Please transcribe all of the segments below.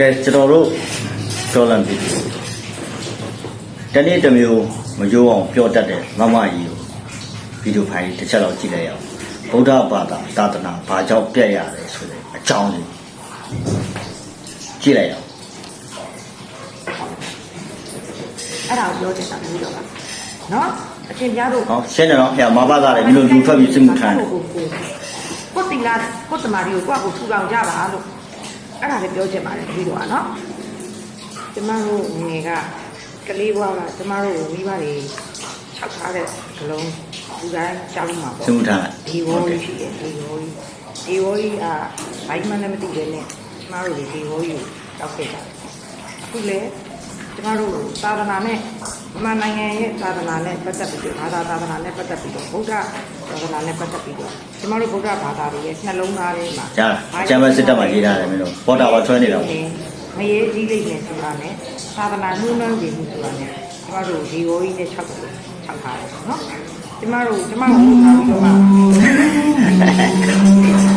ကဲကျွန်တော်တို့ပြောလမ်းပြီတနေ့တစ်မျိုးမရိုးအောင်ပြောတတ်တဲ့မမကြီးကိုဗီဒီယိုဖိုင်တစ်ချက်လောက်ကြည့်လိုက်ရအောင်ဗုဒ္ဓဘာသာသာသနာဘာကြောင့်ပြည့်ရတယ်ဆိုတဲ့အကြောင်းလေးကြည့်လိုက်ရအောင်အဲ့ဒါကိုပြောချင်တာမျိုးတော့ပါနော်အရှင်ပြားတို့ဟောရှင်းတယ်နော်ဟဲ့မဘာသာလည်းဒီလိုလူထွက်ပြီးစစ်မှုထမ်းတယ်ကိုတင်လာကိုတမာရီကိုကိုယ့်ကိုထူထောင်ကြပါလို့ အဲ့ဒါလည်းပြောချင်ပါတယ်ပြီးတော့ကနော်ကျမတို့ငယ်ကကလေးဘွားကကျမတို့ကိုမိဘတွေခြောက်ထားတဲ့ကလုံးလူတိုင်းကြောက်မှာပေါ့စစ်မှုထမ်းလိုက်ဒီဝေါ်ကြီးရှိတယ်ဒီဝေါ်ကြီးဒီဝေါ်ကြီးကဘိုက်မှန်းလည်းမသိပဲနဲ့ကျမတို့ဒီဝေါ်ကြီးကိုတောက်ခဲ့တာအခုလေ ကျမတို့သာသနာနဲ့မြန်မာနိုင်ငံရဲ့သာသနာနဲ့ပတ်သက်ပြီးတော့ဘာသာသာသနာနဲ့ပတ်သက်ပြီးတော့ဗုဒ္ဓသာသနာနဲ့ပတ်သက်ပြီးတော့ကျမတို့ဗုဒ္ဓဘာသာတွေရဲ့နှလုံးသားထဲမှာကြားလားအကျမ်းပဲစစ်တပ်မှာရေးထားတယ်မင်းတို့ပေါ်တာပါဆွဲနေတာပေါ့မရေးကြီးလိမ့်မယ်ဆိုတာနဲ့သာသနာနှိုးနှောင်းကြည့်မှုဆိုတာနဲ့ကျမတို့ဒီဝေါ်ကြီးနဲ့၆ခု၆ထားတယ်နော်ကျမတို့ကျမတို့လာပြီးတော့မှ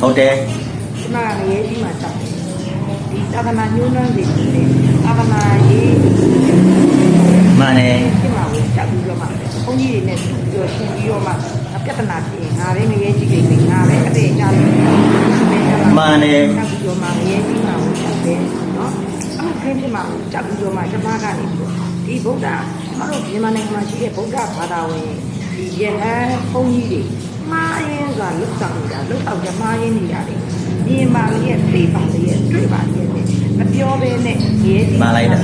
ဟုတ်တယ်ကျမကရေးကြီးမှဆက်တယ်ဒီသာသနာညှိုးနှံစီတယ်သာသနာရေးမှန်တယ်ဖြစ်မှာကိုကြောက်ပြီးတော့မှဘုန်းကြီးတွေနဲ့ပြောရှင်းပြီးတော့မှပြဿနာဖြစ်ရင်ငါလည်းငရဲကြီးကိန်းငါလည်းအသေးကြတယ်မှန်တယ်ကြောက်ပြီးတော့မှငရဲကြီးမှာကိုကြောက်တယ်နော်အခုခင်းဖြစ်မှာကိုကြောက်ပြီးတော့မှကျမကနေပြီးတော့ဒီဗုဒ္ဓကျမတို့မြန်မာနိုင်ငံမှာရှိတဲ့ဗုဒ္ဓဘာသာဝင်ဒီ ရဟန်းဘုန်းကြီးတွေမှားရင်ဆိုတာလွတ်ဆောင်နေတာလွတ်ဆောင်ကြမှားရင်နေတာတွေမြင်ပါလေရဲ့သိပါလေရဲ့တွေ့ပါလေရဲ့မပြောဘဲနဲ့ရဲကြီးမှန်လိုက်တာ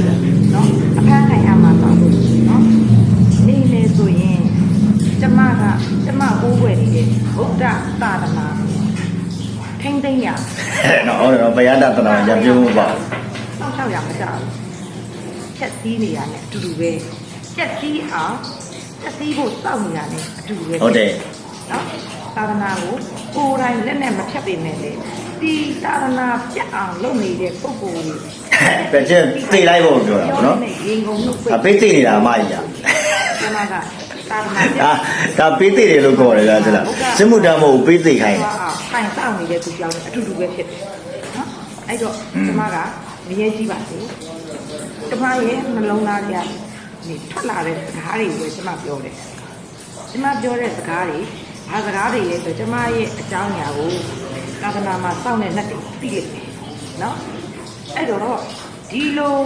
နော်အဖမ်းခံရမှာပါလို့နော်နေနေဆိုရင်ကျမကကျမကိုးွယ်နေတဲ့ဗုဒ္ဓသာသနာထိမ့်သိမ့်ရနော်ဟုတ်တယ်နော်ဘုရားတသနာရပြုံးဖို့ပါစောင့်ရှောက်ရမကြဘူးဖြက်စည်းနေရနဲ့အတူတူပဲဖြက်စည်းအောင် ဖြက်စည်းဖို့စောင့်နေရနဲ့အတူတူပဲဟုတ်တယ်နော်သာသနာကိုကိုယ်တိုင်လက်နဲ့မဖြတ်ပေမဲ့လေဒီသာသနာပြတ်အောင်လုပ်နေတဲ့ပုဂ္ဂိုလ်ကြီးပဲချင်းသိလိုက်ဖို့ပြောတာပေါ့နော်ရင်ကုန်လို့ပြအပိတ်သိနေတာအမကြီးကကျမကသာသနာပြတ်ဒါဒါပေးသိတယ်လို့ခေါ်တယ်လားကျလားစစ်မှုတမ်းမဟုတ်ပေးသိခိုင်းတယ်တိုင်စောင့်နေတဲ့သူကြောင့်အတူတူပဲဖြစ်တယ်နော်အဲ့တော့ကျမကမရဲကြည့်ပါစေကျမရဲ့နှလုံးသားထဲက နေထွက်လာတဲ့စကားတွေကိုကျမပြောတယ်ကျမပြောတဲ့စကားတွေဘာစကားတွေလဲဆိုကျမရဲ့အကြောင်းအရာကိုသာသနာမှာစောင့်တဲ့နှက်တွေသိလိမ့်မယ်နော်အဲ့တော့ဒီလို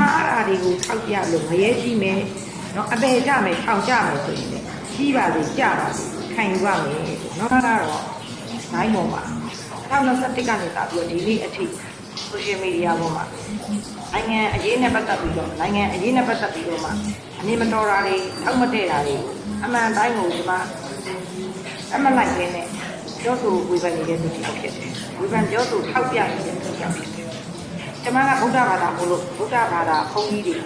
မှားတာတွေကိုထောက်ပြလို့မရဲကြည့်မယ်နော်အပေကြမယ်ထောင်ကြမယ်ဆိုရင်လည်းကြီးပါစေကြပါစေခံယူပါမယ်နော်ကတော့နိုင်ပေါ်မှာ2021ကနေစပြီးတော့ဒီနေ့အထိ social media ပေါ်မှာနိုင်ငံအရေးနဲ့ပတ်သက်ပြီးတော့နိုင်ငံအရေးနဲ့ပတ်သက်ပြီးတော့မှအနေမတော်တာတွေအောက်မတည့်တာတွေအမှန်တိုင်းကိုဒီမှာအမှန်လိုက်ရင်းနဲ့ပြောဆိုဝေဖန်နေတဲ့သူတစ်ယောက်ဖြစ်တယ်ဝေဖန်ပြောဆိုထောက်ပြနေတဲ့သူတစ်ယောက်ဖြစ်တယ်ကျွန်မကဗုဒ္ဓဘာသာမို့လို့ဗုဒ္ဓဘာသာဘုန်းကြီးတွေ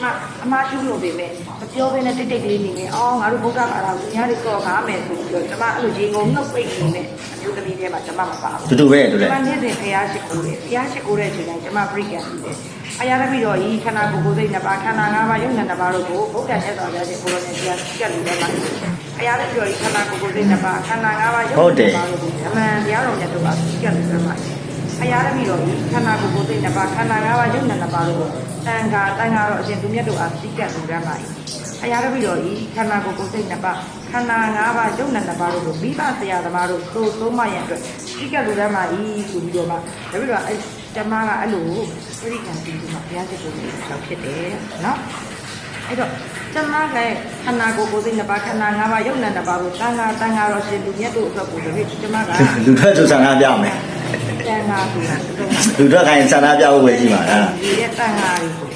အမအမှားရှုလို့ပေမဲ့မပြောဘဲနဲ့တိတ်တိတ်လေးနေနေအော်ငါတို့ဗုဒ္ဓဘာသာကိုညားတွေကောကားမယ်ဆိုပြီးတော့ကျွန်မအဲ့လိုရေကုန်နှုတ်ပိတ်နေတဲ့အမျိုးသမီးတွေမှာကျွန်မမပါဘူးတူတူပဲတူကျတယ်မနေ့စဉ်ဖျားရှိခိုးတယ်ဖျားရှိခိုးတဲ့အချိန်တိုင်းကျမပရိက္ခပြီးတယ်အရာတပိတော့ဤခန္ဓာကိုယ်ကိုယ်စိတ်နှစ်ပါးခန္ဓာ၅ပါးယုံနဲ့နှစ်ပါးတို့ကိုဘုရားမြတ်စွာဘုရားရှင်ကိုလိုနဲ့တရားကျက်လို့လည်းမှာအရာတပိတော့ဤခန္ဓာကိုယ်ကိုယ်စိတ်နှစ်ပါးခန္ဓာ၅ပါးယုံနဲ့နှစ်ပါးတို့ကိုအမှန်တရားတော်မြတ်တို့ကကျက်လို့လည်းမှာ အရာတပိတော့ဤခန္ဓာကိုယ်ကိုယ်စိတ်နှစ်ပါးခန္ဓာ၅ပါးယုံနဲ့နှစ်ပါးတို့ကိုတန်ခါတန်ခါတော့အရှင်သူမြတ်တို့အားသိကျက်လို့လည်းမှာအရာတပိတော့ဤခန္ဓာကိုယ်ကိုယ်စိတ်နှစ်ပါးခန္ဓာ၅ပါးယုံနဲ့နှစ်ပါးတို့ကိုမိဘဆရာသမားတို့သို့သုံးမရန်အတွက်သိကျက်လို့လည်းမှာဤဆိုပြီးတော့မှဒါပြီးတော့အဲကျမကအဲ့လိုပရိက္ခပြီးဒီမှာဘုရားရှိခိုးနေတာဖြစ်တယ်နော်အဲ့တော့ကျမကခန္ဓာကိုယ်ကိုယ်စိတ်နှစ်ပါးခန္ဓာ၅ပါးယုံနဲ့နှစ်ပါးကိုတန်ခါတန်ခါတော့ရှင်သူမြတ်တို့အတွက်ကိုတပည့်ကျမကလူထွက်သူဆန္ဒပြမယ် တန်ခါဆိုတာတုံးတာလူထွက်ခိုင်းဆန္ဒပြဖို့ပဲရှိမှာလားဒီရဲ့တန်ခါတွေဆို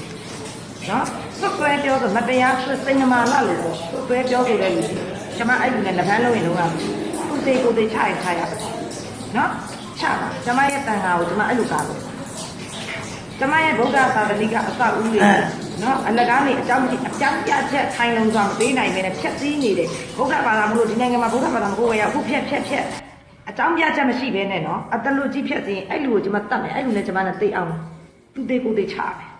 နော်ဆွတ်သွဲပြောဆိုမတရားဆွစိတ်နှမလာလို့ပေါ့ဆွတ်သွဲပြောဆိုတဲ့လူတွေကျမအဲ့ဒီနဲ့လက်ဖမ်းလုံးရင်လုံးကသူ့စိတ်ကိုယ်စိတ်ချရင်ချရပါနော်ချပါကျမရဲ့တန်ခါကိုကျမအဲ့လိုကားလို့ကျမရဲ့ဗုဒ္ဓသာသနိကအစအဦးတွေနော်အလကားနေအကြောင်းကြီးအကြောင်းပြချက်ထိုင်လုံးစွာမပေးနိုင်ပဲနဲ့ဖြတ်စည်းနေတယ်ဗုဒ္ဓဘာသာမလို့ဒီနိုင်ငံမှာဗုဒ္ဓဘာသာမကိုယ်ရအခုဖြတ်ဖြတ်ဖြတ် အကြောင်းပြချက်မရှိဘဲနဲ့နော်အတလူကြီးဖြတ်စရင်အဲ့လူကိုကျွန်မတတ်မယ်အဲ့လူနဲ့ကျွန်မနဲ့တိတ်အောင်သူသေးကိုသေးချမယ်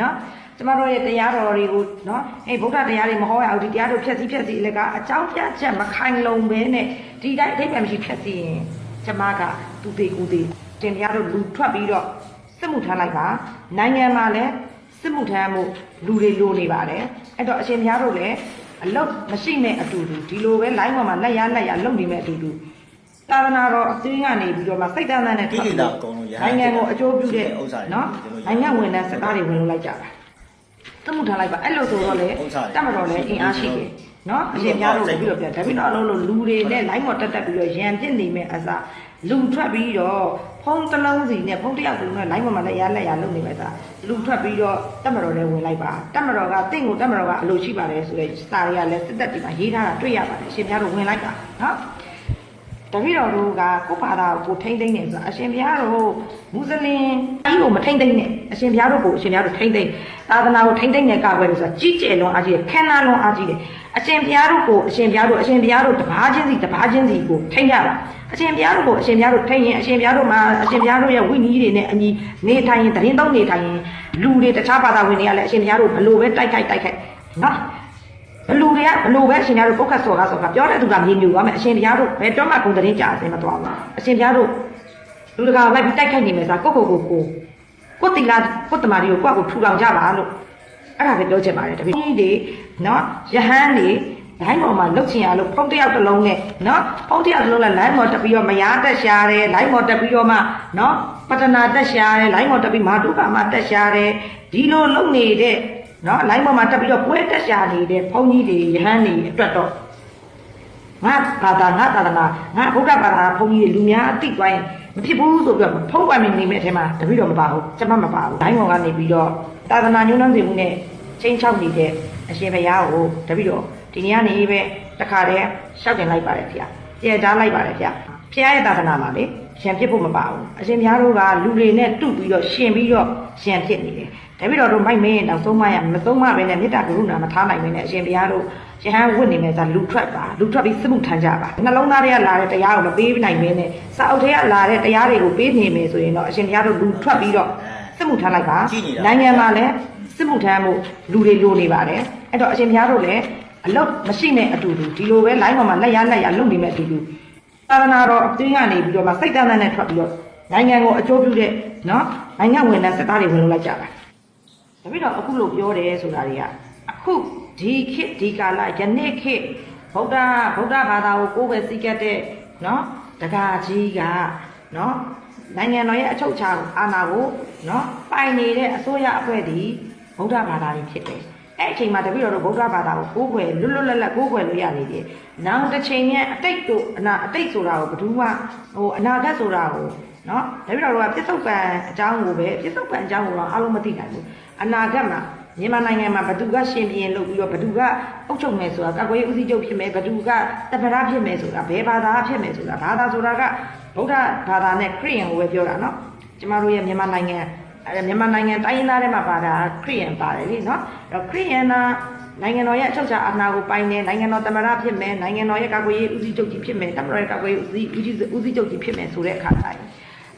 နော်ကျမတို့ရဲ့တရားတော်တွေကိုနော်အေးဗုဒ္ဓတရားတွေမဟောရအောင်ဒီတရားတို့ဖြတ်စည်းဖြတ်စည်းလည်းကအကြောင်းပြချက်မခိုင်လုံဘဲနဲ့ဒီတိုင်းအဓိပ္ပာယ်မရှိဖြတ်စည်းရင်ကျမကသူသေးကိုသေးတင်တရားတို့လူထွက်ပြီးတော့စစ်မှုထမ်းလိုက်ပါနိုင်ငံမှာလည်းစစ်မှုထမ်းမှုလူတွေလိုနေပါတယ်အဲ့တော့အရှင်ဘုရားတို့လည်းအလုတ်မရှိနဲ့အတူတူဒီလိုပဲ line ပေါ်မှာလက်ရလက်ရလုံနေမဲ့အတူတူ သာသနာတော်အသင်းကနေပြီးတော့မှစိတ်တန်းတန်းနဲ့ထွက်ပြီးတော့နိုင်ငံကိုအကျိုးပြုတဲ့နော်နိုင်ငံဝန်ထမ်းစကားတွေဝင်လို့လိုက်ကြတာသမှုထားလိုက်ပါအဲ့လိုဆိုတော့လေတတ်မတော်လဲအင်အားရှိတယ်နော်အရင်များလို့ပြီးတော့ပြန်ဒါပြီးတော့အလုံးလို့လူတွေနဲ့ line ပေါ်တက်တက်ပြီးတော့ရန်ပြစ်နေမဲ့အစားလူထွက်ပြီးတော့ဖုံးတစ်လုံးစီနဲ့ဖုံးတစ်ယောက်တစ်လုံးနဲ့ line ပေါ်မှာလည်းရလက်ရလုံနေမဲ့စားလူထွက်ပြီးတော့တတ်မတော်လဲဝင်လိုက်ပါတတ်မတော်ကတင့်ကိုတတ်မတော်ကအလိုရှိပါတယ်ဆိုတဲ့စာတွေကလည်းစစ်တပ်တွေမှာရေးထားတာတွေ့ရပါတယ်အရှင်များတို့ဝင်လိုက်ပါနော် တပည့်တော်တို့ကကိုယ့်ဘာသာကိုထိမ့်သိမ့်နေဆိုအရှင်ဘုရားတို့မွတ်စလင်ကြီးကိုမထိမ့်သိမ့်နဲ့အရှင်ဘုရားတို့ကိုအရှင်ဘုရားတို့ထိမ့်သိမ့်သာသနာကိုထိမ့်သိမ့်နေကြွယ်လို့ဆိုတာကြီးကျယ်လွန်အားကြီးတယ်ခမ်းနားလွန်အားကြီးတယ်အရှင်ဘုရားတို့ကိုအရှင်ဘုရားတို့အရှင်ဘုရားတို့တပါးချင်းစီတပါးချင်းစီကိုထိမ့်ရတာအရှင်ဘုရားတို့ကိုအရှင်ဘုရားတို့ထိမ့်ရင်အရှင်ဘုရားတို့မှာအရှင်ဘုရားတို့ရဲ့ဝိနည်းတွေနဲ့အညီနေထိုင်ရင်တရင်သုံးနေထိုင်ရင်လူတွေတခြားဘာသာဝင်တွေကလည်းအရှင်ဘုရားတို့ဘလို့ပဲတိုက်ခိုက်တိုက်ခိုက်နော် ဘလူတွေကဘလူပဲအရှင်ဘုရားတို့ပုတ်ခတ်စော်ကားစော်ကားပြောတဲ့သူကမြေမြူသွားမယ်အရှင်ဘုရားတို့ဘယ်တော့မှဂုံတရင်ကြာအစင်မသွားဘူးအရှင်ဘုရားတို့လူတကာလိုက်ပြီးတိုက်ခိုက်နေမယ်ဆိုကိုကိုကိုကိုကိုတိလာကိုတမာရီကိုကိုကိုထူထောင်ကြပါလို့အဲ့ဒါပဲပြောချင်ပါတယ်တပည့်ကြီးတွေနော်ယဟန်တွေလိုင်းပေါ်မှာလှုပ်ချင်ရလို့ဖုံးတစ်ယောက်တစ်လုံးနဲ့နော်ဖုံးတစ်ယောက်တစ်လုံးနဲ့လိုင်းပေါ်တက်ပြီးတော့မရတက်ရှာတယ်လိုင်းပေါ်တက်ပြီးတော့မှနော်ပတနာတက်ရှာတယ်လိုင်းပေါ်တက်ပြီးမာတုကမှတက်ရှာတယ်ဒီလိုလုပ်နေတဲ့ နော်လိုင်းပေါ်မှာတက်ပြီးတော့ပွဲတက်ရှာနေတဲ့ဘုန်းကြီးတွေယဟန်တွေအတွက်တော့ငါဘာသာငါသာသနာငါဗုဒ္ဓဘာသာဘုန်းကြီးတွေလူများအတိသွားရင်မဖြစ်ဘူးဆိုပြီးတော့ဖုံးပွားနေနေမဲ့အထဲမှာတပည့်တော်မပါဘူးကျွန်မမပါဘူးလိုင်းပေါ်ကနေပြီးတော့သာသနာညွှန်းနှံစေမှုနဲ့ချင်းချောက်နေတဲ့အရှင်ဘုရားကိုတပည့်တော်ဒီနေ့ကနေပဲတခါတည်းရှောက်တင်လိုက်ပါတယ်ဗျာကြည်ထားလိုက်ပါတယ်ဗျာဖခင်ရဲ့သာသနာမှာလေရှင်ဖြစ်ဖို့မပါဘူးအရှင်ဘုရားတို့ကလူတွေနဲ့တူပြီးတော့ရှင်ပြီးတော့ရှင်ဖြစ်နေတယ် တပည့်တော်တို့မိုက်မင်းတော့သုံးမရမသုံးမပဲနဲ့မေတ္တာကရုဏာမထားနိုင်မင်းနဲ့အရှင်ဘုရားတို့ယဟန်ဝတ်နေမယ်ဆိုလူထွက်ပါလူထွက်ပြီးစစ်မှုထမ်းကြပါနှလုံးသားတွေကလာတဲ့တရားကိုမပေးနိုင်မင်းနဲ့စာအုပ်ထဲကလာတဲ့တရားတွေကိုပေးနေမယ်ဆိုရင်တော့အရှင်ဘုရားတို့လူထွက်ပြီးတော့စစ်မှုထမ်းလိုက်ပါနိုင်ငံမှာလည်းစစ်မှုထမ်းမှုလူတွေလိုနေပါတယ်အဲ့တော့အရှင်ဘုရားတို့လည်းအလုတ်မရှိနဲ့အတူတူဒီလိုပဲ line ပေါ်မှာလက်ရလက်ရလုပ်နေမဲ့အတူတူသာသနာတော်အသင်းကနေပြီးတော့မှစိတ်တန်းတန်းနဲ့ထွက်ပြီးတော့နိုင်ငံကိုအကျိုးပြုတဲ့နော်နိုင်ငံဝန်ထမ်းစကားတွေဝင်လို့လိုက်ကြ တာဒါပြီးတော့အခုလို့ပြောတယ်ဆိုတာတွေကအခုဒီခေတ်ဒီကာလယနေ့ခေတ်ဗုဒ္ဓဗုဒ္ဓဘာသာကိုကိုယ်ပဲစီကတ်တဲ့နော်တက္ကကြီးကနော်နိုင်ငံတော်ရဲ့အချုပ်အခြာအာဏာကိုနော်ပိုင်နေတဲ့အစိုးရအဖွဲ့ဒီဗုဒ္ဓဘာသာကြီးဖြစ်တယ်အဲ့အချိန်မှာတပည့်တော်တို့ဗုဒ္ဓဘာသာကိုကိုးကွယ်လွတ်လွတ်လပ်လပ်ကိုးကွယ်လို့ရနေတယ်။နောက်တစ်ချိန်နဲ့အတိတ်တို့အနာအတိတ်ဆိုတာကိုဘယ်သူမှဟိုအနာဂတ်ဆိုတာကိုနော်တပည့်တော်တို့ကပြစ္ဆုတ်ပံအကြောင်းကိုပဲပြစ္ဆုတ်ပံအကြောင်းကိုတော့အားလုံးမသိနိုင်ဘူး။ အနာဂတ်မှာမြန်မာနိုင်ငံမှာဘသူကရှင်ပြင်းလုပ်ပြီးတော့ဘသူကအုပ်ချုပ်မယ်ဆိုတာကကွယ်ဦးစီးချုပ်ဖြစ်မယ်ဘသူကတပရဖြစ်မယ်ဆိုတာဘယ်ဘာသာဖြစ်မယ်ဆိုတာဘာသာဆိုတာကဗုဒ္ဓဘာသာနဲ့ခရစ်ယာန်ကိုပဲပြောတာနော်။ကျမတို့ရဲ့မြန်မာနိုင်ငံအဲမြန်မာနိုင်ငံတိုင်းရင်းသားတွေမှာပါတာခရစ်ယာန်ပါတယ်လေနော်အဲ့တော့ခရစ်ယာန်နာနိုင်ငံတော်ရဲ့အချုပ်အခြာအာဏာကိုပိုင်တယ်နိုင်ငံတော်သမ္မတဖြစ်မယ်နိုင်ငံတော်ရဲ့ကာကွယ်ရေးဦးစီးချုပ်ကြီးဖြစ်မယ်တပ်မတော်ရဲ့ကာကွယ်ရေးဦးစီးဦးစီးဦးစီးချုပ်ကြီးဖြစ်မယ်ဆိုတဲ့အခါတိုင်း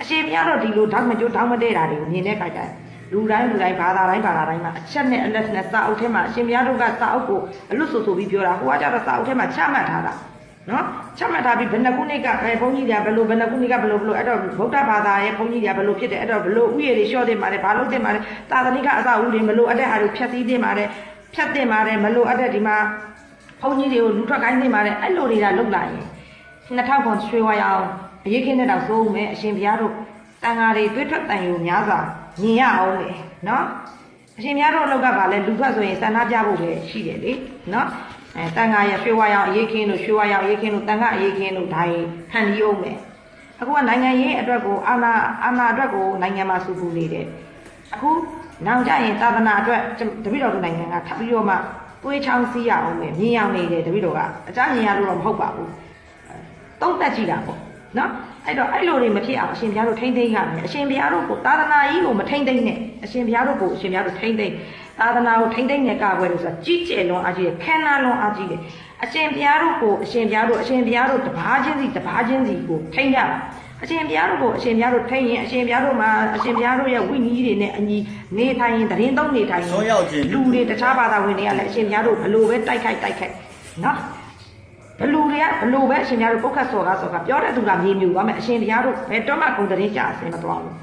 အရှင်ဘုရားတော့ဒီလိုဓာတ်မကျိုးဓာတ်မတဲ့တာတွေကိုမြင်တဲ့အခါကျရင် လူတိုင်းလူတိုင်းဘာသာတိုင်းဘာသာတိုင်းမှာအချက်နဲ့အလက်နဲ့စာအုပ်ထဲမှာအရှင်ဘုရားတို့ကစာအုပ်ကိုအလွတ်ဆိုဆိုပြီးပြောတာဟိုကကြတော့စာအုပ်ထဲမှာချမှတ်ထားတာနော်ချမှတ်ထားပြီးဘယ်နှခုနှစ်ကအဲဘုန်းကြီးတွေကဘယ်လိုဘယ်နှခုနှစ်ကဘယ်လိုဘယ်လိုအဲ့တော့ဗုဒ္ဓဘာသာရဲ့ဘုန်းကြီးတွေကဘယ်လိုဖြစ်တယ်အဲ့တော့ဘယ်လိုဥယျာဉ်တွေလျှော့တင်ပါတယ်ဘာလို့တင်ပါတယ်သာသနိကအစအဦးတွေမလို့အပ်တဲ့ဟာတွေဖြတ်စည်းတင်ပါတယ်ဖြတ်တင်ပါတယ်မလို့အပ်တဲ့ဒီမှာဘုန်းကြီးတွေကိုလူထွက်ကိုင်းတင်ပါတယ်အဲ့လိုတွေကလုတ်လာရင်2000ခွန်ရွှေဝါရောင်အရေးခင်းတဲ့တော့စိုးဦးမယ်အရှင်ဘုရားတို့တန်ဃာတွေတွေးထွက်တန်ယူများစွာ မြင်ရအောင်လေနော်အရှင်များတို့အလောက်ကပါလဲလူထွက်ဆိုရင်စန္ဒပြဖို့ပဲရှိတယ်လေနော်အဲတန်ခါရရွှေဝါရောင်အရေးခင်းတို့ရွှေဝါရောင်အရေးခင်းတို့တန်ခါအရေးခင်းတို့ဒါရင်ဟန်ဒီအောင်မယ်အခုကနိုင်ငံရေးအတွက်ကိုအာနာအာနာအတွက်ကိုနိုင်ငံမှာစုပူနေတယ်အခုနောက်ကြရင်သာသနာအတွက်တပိတော်တို့နိုင်ငံကထပ်ပြီးတော့မှသွေးချောင်းစီးရအောင်မယ်မြင်အောင်နေတယ်တပိတော်ကအကြမြင်ရလို့တော့မဟုတ်ပါဘူးတုံးတက်ကြည့်တာပေါ့ နော်အဲ့တော့အဲ့လိုတွေမဖြစ်အောင်အရှင်ဘုရားတို့ထိမ့်သိမ်းရမယ်အရှင်ဘုရားတို့ကိုသာသနာကြီးကိုမထိမ့်သိမ်းနဲ့အရှင်ဘုရားတို့ကိုအရှင်ဘုရားတို့ထိမ့်သိမ်းသာသနာကိုထိမ့်သိမ်းတဲ့ကာကွယ်လို့ဆိုတာကြီးကျယ်လွန်အားကြီးတယ်ခမ်းနားလွန်အားကြီးတယ်အရှင်ဘုရားတို့ကိုအရှင်ဘုရားတို့အရှင်ဘုရားတို့တပါးချင်းစီတပါးချင်းစီကိုထိန်းကြပါအရှင်ဘုရားတို့ကိုအရှင်ဘုရားတို့ထိန်းရင်အရှင်ဘုရားတို့မှာအရှင်ဘုရားတို့ရဲ့ဝိနည်းတွေနဲ့အညီနေထိုင်ရင်တရင်သုံးနေထိုင်ရင်ဆွမ်းရောက်ခြင်းလူတွေတခြားဘာသာဝင်တွေကလည်းအရှင်ဘုရားတို့ဘလို့ပဲတိုက်ခိုက်တိုက်ခိုက်နော် ဘလူတွေကဘလို့ပဲအရှင်ဘုရားတို့ပုတ်ခတ်စော်ကားစော်ကားပြောတဲ့သူကမြေမြူသွားမယ်အရှင်ဘုရားတို့ဘယ်တော့မှဂုံတရင်ကြအစင်မသွားဘူး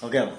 ဟုတ်ကဲ့ပါ